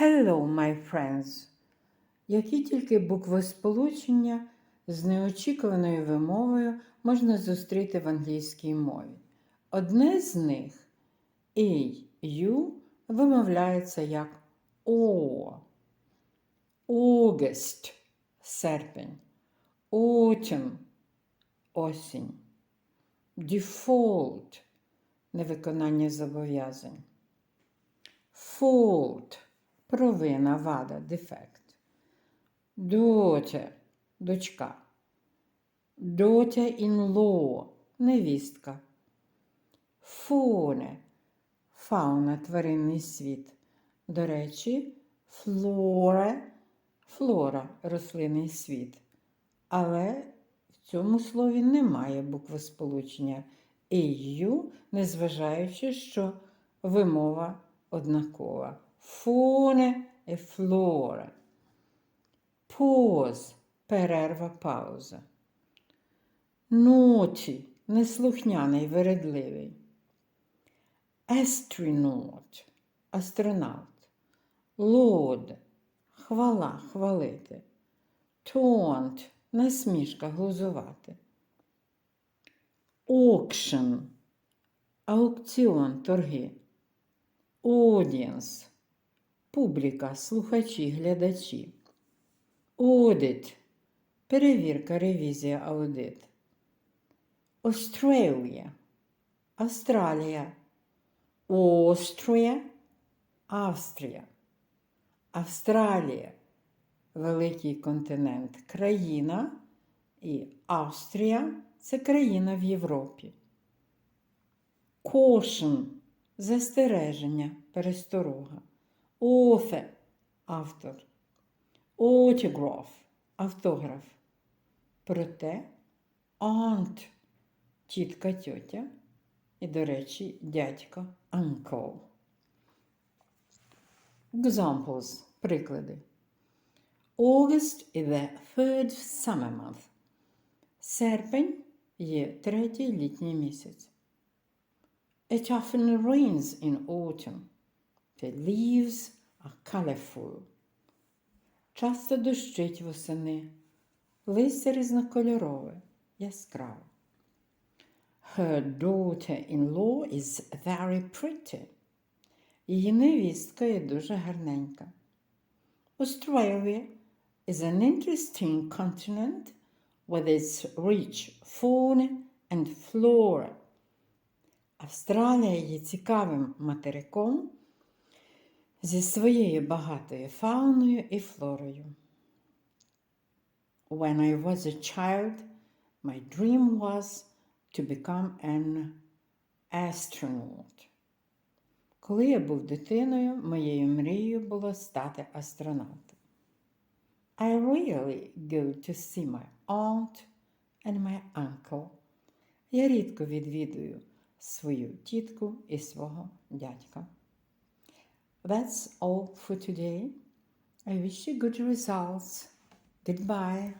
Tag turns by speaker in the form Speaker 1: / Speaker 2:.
Speaker 1: Hello, my friends! Які тільки буквосполучення з неочікуваною вимовою можна зустріти в англійській мові. Одне з них «ю» вимовляється як О. August – серпень. Autumn – осінь. Default – невиконання зобов'язань. Fault – провина, вада, дефект. Daughter – дочка. Daughter-in-law – невістка. Faune – фауна, тваринний світ. До речі, flora – флора, рослинний світ. Але в цьому слові немає буквосполучення «eu», незважаючи, що вимова однакова. Фоне і флора. Pause – перерва, пауза. Naughty – неслухняний, вередливий. Astronaut – астронавт. Lord – хвала, хвалити. Taunt – насмішка, глузувати. Auction – аукціон, торги. Audience – публіка, слухачі, глядачі. Audit – перевірка, ревізія, аудит. Australia – Австралія. Austria – Австрія. Австралія – великий континент, країна. І Австрія це країна в Європі. Caution – застереження, пересторога. Author – автор. Autograph – автограф. Проте aunt – тітка, тьотя. І, до речі, дядько uncle. Examples – приклади. August is the third summer month. Серпень є третій літній місяць. It often rains in autumn. The leaves are colorful. Часто дощить восени. Листя різнокольорове, яскраве. Her daughter-in-law is very pretty. Її невістка є дуже гарненька. Australia is an interesting continent with its rich fauna and flora. Австралія є цікавим материком зі своєю багатою фауною і флорою. When I was a child, my dream was to become an astronaut. Коли я був дитиною, моєю мрією було стати астронавтом. I really go to see my aunt and my uncle. Я рідко відвідую свою тітку і свого дядька. That's all for today. I wish you good results. Goodbye.